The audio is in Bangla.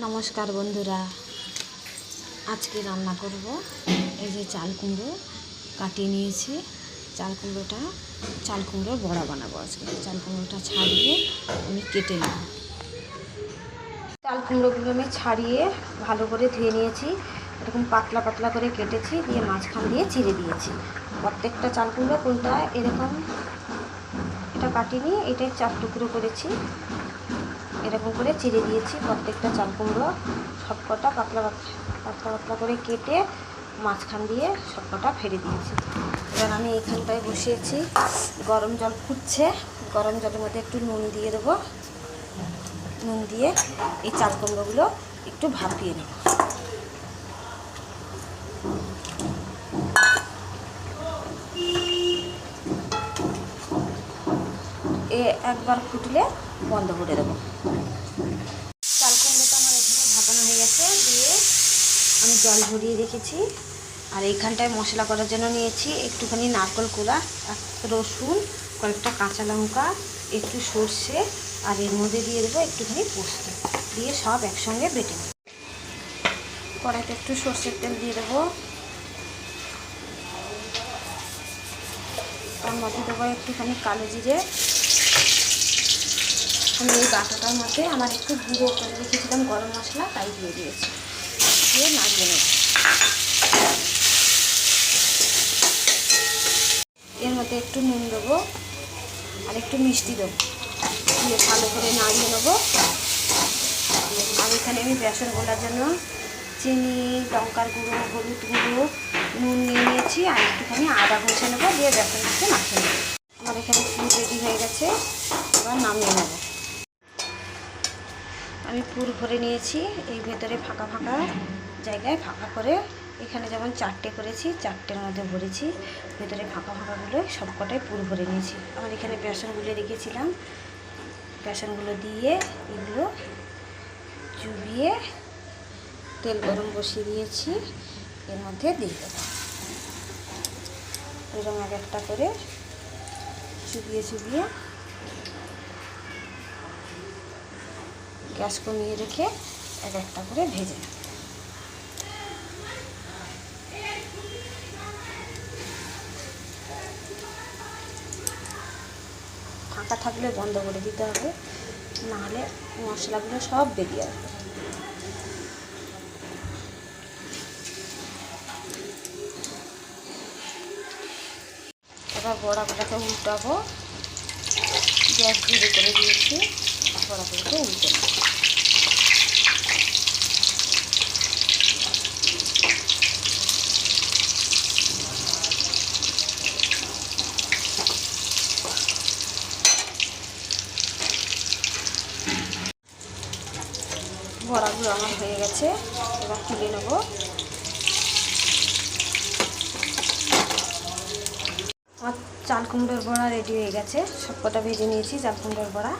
নমস্কার বন্ধুরা। আজকে রান্না করব। এই যে চাল কুমড়ো কাটিয়ে নিয়েছি। চাল কুমড়োটা, চাল কুমড়োর বড়া বানাবো আজকে। চাল কুমড়োটা ছাড়িয়ে আমি কেটে নেব। চাল কুমড়োগুলো আমি ছাড়িয়ে ভালো করে ধুয়ে নিয়েছি। এরকম পাতলা পাতলা করে কেটেছি, দিয়ে মাঝখান দিয়ে চিড়ে দিয়েছি। প্রত্যেকটা চাল কুমড়ো কোনটা এরকম, এটা কাটিনি, এটাই চার টুকরো করেছি। এরকম করে চিড়ে দিয়েছি প্রত্যেকটা চাল কুমড়ো সবকটা পাতলা পাতলা পাতলা করে কেটে মাঝখান দিয়ে সবকটা ফেলে দিয়েছি। এবার আমি এখানটায় বসিয়েছি। গরম জল ফুটছে। গরম জলের মধ্যে একটু নুন দিয়ে দেবো। নুন দিয়ে এই চাল কুমড়োগুলো একটু ভাপিয়ে নেব। একবার ফুটলে বন্ধ করে দেবো। চাল কুমড়োটা আমার এখানে ঢাকানো হয়ে গেছে, দিয়ে আমি জল ভরিয়ে রেখেছি। আর এইখানটায় মশলা করার জন্য নিয়েছি একটুখানি নারকল কোলা রসুন, কয়েকটা কাঁচা লঙ্কা, একটু সর্ষে, আর এর মধ্যে দিয়ে দেবো একটুখানি পোস্ত। দিয়ে সব একসঙ্গে বেটে নেব। কড়াইতে একটু সর্ষের তেল দিয়ে দেবো। তার মধ্যে দেবো একটুখানি কালো জিরে আমি এই বাটাটার মধ্যে আমার একটু গুঁড়ো করে রেখেছিলাম গরম মশলা, তাই দিয়ে দিয়েছি। দিয়ে নাড়িয়ে নেব। এর মধ্যে একটু নুন দেবো আর একটু মিষ্টি দেবো। দিয়ে ভালো করে নাড়িয়ে নেব। আর এখানে আমি বেসন গোলার জন্য চিনি, লঙ্কার গুঁড়ো, হলুদ গুঁড়ো, নুন নিয়ে নিয়েছি আর একটুখানি আদা ঘষে নেব। দিয়ে বেসনটাকে মাখিয়ে নেব আমার এখানে ফুল রেডি হয়ে গেছে এবার নামিয়ে নেব আমি পুর ভরে নিয়েছি, এই ভেতরে ফাঁকা ফাঁকা জায়গায় ফাঁকা করে এখানে যেমন চারটে করেছি, চারটের মধ্যে ভরেছি, ভেতরে ফাঁকা ফাঁকাগুলো সবকটাই পুর ভরে নিয়েছি। আমার এখানে বেসনগুলো রেখেছিলাম। বেসনগুলো দিয়ে এগুলো চুবিয়ে তেল গরম বসিয়ে দিয়েছি, এর মধ্যে দিয়ে এরকম এক একটা করে চুবিয়ে চুবিয়ে গ্যাস কমিয়ে রেখে এক একটা করে ভেজে নেব। ফাঁকা থাকলে বন্ধ করে দিতে হবে, নাহলে মশলাগুলো সব বেরিয়ে আসবে। এবার বড়াগুলোকে উল্টাবো, গ্যাস ধীরে করে দিয়েছি বড়াগুলোকে উল্টে নেব বড়াগুলো আমার হয়ে গেছে, এবার তুলে নেব। আমার চাল কুমড়োর বড়া রেডি হয়ে গেছে সব কটা ভেজে নিয়েছি চাল কুমড়োর বড়া।